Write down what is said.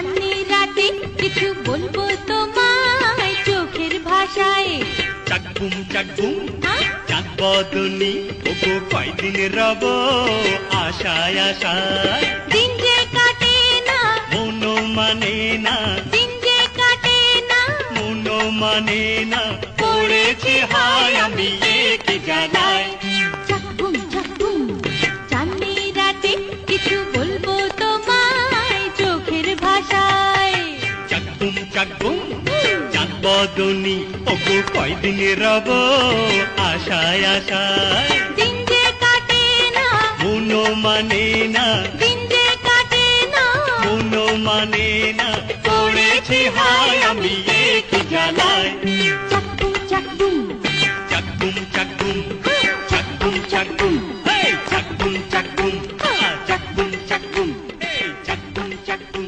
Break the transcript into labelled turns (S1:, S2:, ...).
S1: কান্নে রাতে কিছু বলব তোমায় চোখের ভাষায়। চাকবুম চাকবুম চাক ওগো কয়দিন রব আশায় আশায়।
S2: দিন যে কাটে না
S1: মন মানে না।
S2: দিন যে কাটে না
S1: মন মানে না। পড়েছি হায় আমি চাঁদ বদনি ওগো কয়দিন রব? আশায় আশায়।
S2: দিন যে কাটে না।
S1: মন মানে না।
S2: দিন যে কাটে না।
S1: মন মানে না। পড়েছি হায় আমি কি জানাই
S2: চাকুম চাকুম
S1: চাকুম চাকুম চাকুম চাকুম চাকুম এই চাকুম চাকুম চাকুম চাকুম